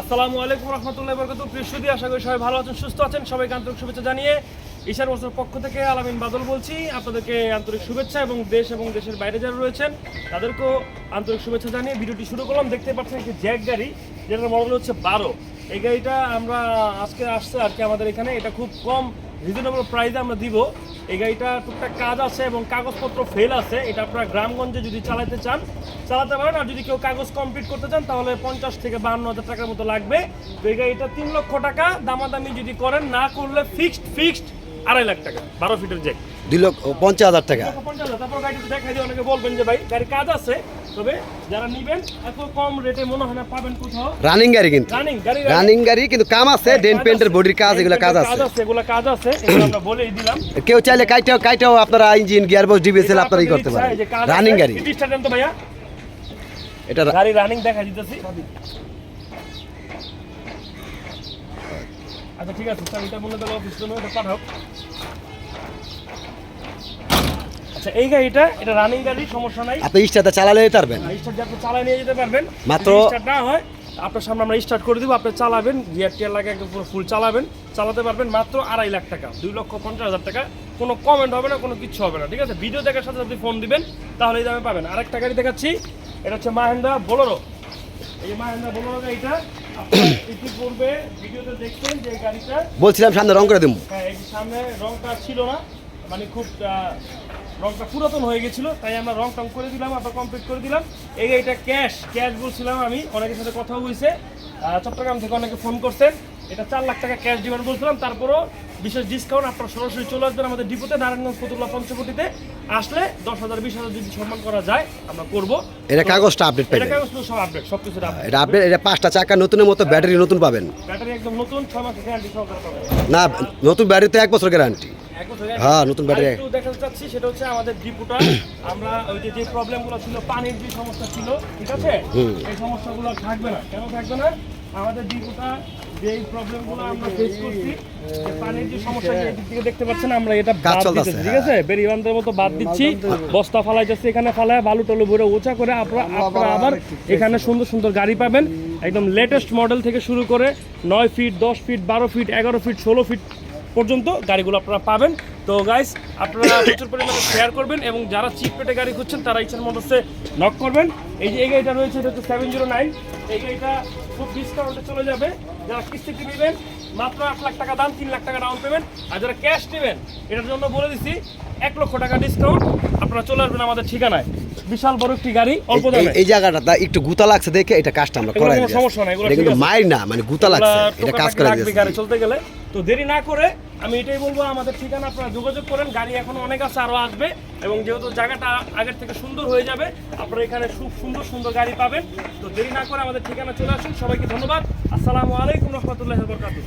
আসসালামু আলাইকুম রহমতুল্লাহ বরকত প্রিয়সুদি আশা করি সবাই ভালো আছেন, সুস্থ আছেন। সবাইকে আন্তরিক শুভেচ্ছা জানিয়ে ঈশার বছর পক্ষ থেকে আলামিন বাদল বলছি। আপনাদেরকে আন্তরিক শুভেচ্ছা এবং দেশ এবং দেশের বাইরে যারা রয়েছেন, তাদেরকেও আন্তরিক শুভেচ্ছা জানিয়ে ভিডিওটি শুরু করলাম। দেখতে পাচ্ছেন একটি জ্যাক গাড়ি, যেটার মডেল হচ্ছে বারো। এই গাড়িটা আমরা আজকে আসছে আর কি আমাদের এখানে। এটা খুব কম রিজনেবল প্রাইসে আমরা দিব। এই গাড়িটা টুকটাক কাজ আছে এবং কাগজপত্র ফেল আছে। এটা আপনারা গ্রামগঞ্জে যদি চালাতে চান, চালাতে পারেন। আর যদি কেউ কাগজ কমপ্লিট করতে চান, তাহলে পঞ্চাশ থেকে বাহান্ন হাজার টাকার মতো লাগবে। তো এই গাড়িটা তিন লক্ষ টাকা। দামাদামি যদি করেন, না করলে ফিক্সড ফিক্সড আড়াই লাখ টাকা, বারো ফিটের জ্যাক দুই লক্ষ পঞ্চাশ হাজার টাকা। তারপর গাড়িটা দেখাই দিয়ে অনেকে বলবেন যে ভাই গাড়ি কাজ আছে তবে যারা নিবেন এত কম রেটে মনে হয় না পাবেন কোথাও। রানিং গাড়ি কিন্তু। রানিং গাড়ি রানিং গাড়ি কিন্তু কাম আছে ডেন পেন্টের বডির কাজ এগুলো কাজ আছে। এগুলো কাজ আছে এগুলো আমরা বলেই দিলাম। কেউ চাইলে কাইটাও কাইটাও আপনারা ইঞ্জিন গিয়ার বক্স ডিবিএসএল আপনারা ই করতে পারেন। রানিং গাড়ি। স্টার্ট তো ভাইয়া? এটা গাড়ি রানিং দেখা দিতেছি। আচ্ছা ঠিক আছে স্যার এটা মনে তাহলে অফিস জন্য এটা পাঠাও। আচ্ছা এই গাড়িটা এটা রানিং গাড়ি সমস্যা নাই। আপনি ইস্টাতে চালালে পারবেন। স্টার্ট দিয়ে আপনি চালায় নিয়ে যেতে পারবেন। মাত্র- স্টার্ট না হয় আপনার সামনে আমরা স্টার্ট করে দিব আপনি চালাবেন গিয়ার টিয়ার লাগে একদম পুরো ফুল চালাবেন চালাতে পারবেন মাত্র আড়াই লাখ টাকা দুই লক্ষ পঞ্চাশ হাজার টাকা। কোনো কমেন্ট হবে না কোনো কিছু হবে না ঠিক আছে? ভিডিও দেখার সাথে সাথে ফোন দিবেন তাহলে এই দামে পাবেন। আরেকটা গাড়ি দেখাচ্ছি এটা হচ্ছে মাহেন্দ্রা বোলোরো এই মাহেন্দ্রা বোলোরো গাড়িটা ইতিপূর্বে ভিডিওতে দেখছেন যে গাড়িটা বলছিলাম সামনে রং করে দেবো। হ্যাঁ এই সামনে রংটা ছিল না মানে খুব রংটা পুরাতন হয়ে গেছিল তাই আমরা রং টং করে দিলাম আবার কমপ্লিট করে দিলাম। এই এটা ক্যাশ ক্যাশ বলছিলাম আমি অনেকের সাথে কথা হয়েছে। চট্টগ্রাম থেকে অনেকে ফোন করছেন। এটা চার লাখ টাকা ক্যাশ দিবেন বলছিলাম তারপরও বিশেষ ডিসকাউন্ট আপনারা সরাসরি চলে আসবেন আমাদের ডিপোতে নারায়ণগঞ্জ ফতুল্লা পঞ্চকোটিতে আসলে দশ হাজার বিশ হাজার যদি সম্মান করা যায় আমরা করব। এটা কাগজটা আপডেট এটা কাগজ সব আপডেট সব কিছু এটা আপডেট এটা পাঁচটা চাকা নতুনের মতো ব্যাটারি নতুন পাবেন। ব্যাটারি একদম নতুন ছয় মাসের গ্যারান্টি সহকারে পাবেন। না নতুন ব্যাটারিতে এক বছর গ্যারান্টি হ্যাঁ, নতুন ব্যাটারি। চাচ্ছি সেটা হচ্ছে আমাদের ডিপুটা আমরা ওই যে যে প্রবলেমগুলো ছিল পানির যে সমস্যা ছিল ঠিক আছে। এই সমস্যাগুলো থাকবে না। কেন থাকবে না? আমাদের ডিপুটা যে প্রবলেমগুলো আমরা ফেস করছি পানির যে সমস্যা এদিক থেকে দেখতে পাচ্ছেন আমরা এটা বাদ ঠিক আছে? বেরিবান্ধের মতো বাদ দিচ্ছি। বস্তা ফালাই যাচ্ছে এখানে ফালায় বালু টালু ভরে করে আপনারা আপনারা আবার এখানে সুন্দর সুন্দর গাড়ি পাবেন। একদম লেটেস্ট মডেল থেকে শুরু করে নয় ফিট দশ ফিট বারো ফিট এগারো ফিট ষোলো ফিট পর্যন্ত গাড়িগুলো আপনারা পাবেন। তো গাইস আপনারা প্রচুর পরিমাণে শেয়ার করবেন এবং যারা চিপ পেটে গাড়ি খুঁজছেন, তারা ইচ্ছার মধ্যে নক করবেন। এই যে, এই গাড়িটা রয়েছে, এটা হচ্ছে সেভেন জিরো নাইন এই গাড়িটা খুব ডিসকাউন্টে চলে যাবে। যারা কিস্তিতে নেবেন, মাত্র আট লাখ টাকা দাম, তিন লাখ টাকা ডাউন পেমেন্ট আর যারা ক্যাশ নেবেন, এটার জন্য বলে দিচ্ছি এক লক্ষ টাকা ডিসকাউন্ট আপনারা চলে আসবেন আমাদের ঠিকানায়। বিশাল বড় একটি গাড়ি অল্প দামে। এই জায়গাটা একটু গুতা লাগছে দেখে এটা কাজটা আমরা করাই কোনো সমস্যা নাই, এগুলো এটা কিন্তু ঠিক না মানে গুতা লাগছে। এটা কাজ করে দিয়েছে। গাড়ি চলতে গেলে? তো দেরি না করে আমি এটাই বলব আমাদের ঠিকানা আপনারা যোগাযোগ করেন গাড়ি এখনও অনেক আছে আরও আসবে। এবং যেহেতু জায়গাটা আগের থেকে সুন্দর হয়ে যাবে আপনারা এখানে খুব সুন্দর সুন্দর গাড়ি পাবেন। তো দেরি না করে আমাদের ঠিকানা চলে আসুন। সবাইকে ধন্যবাদ। আসসালামু আলাইকুম রহমতুল্লাহ বরকাতুহ।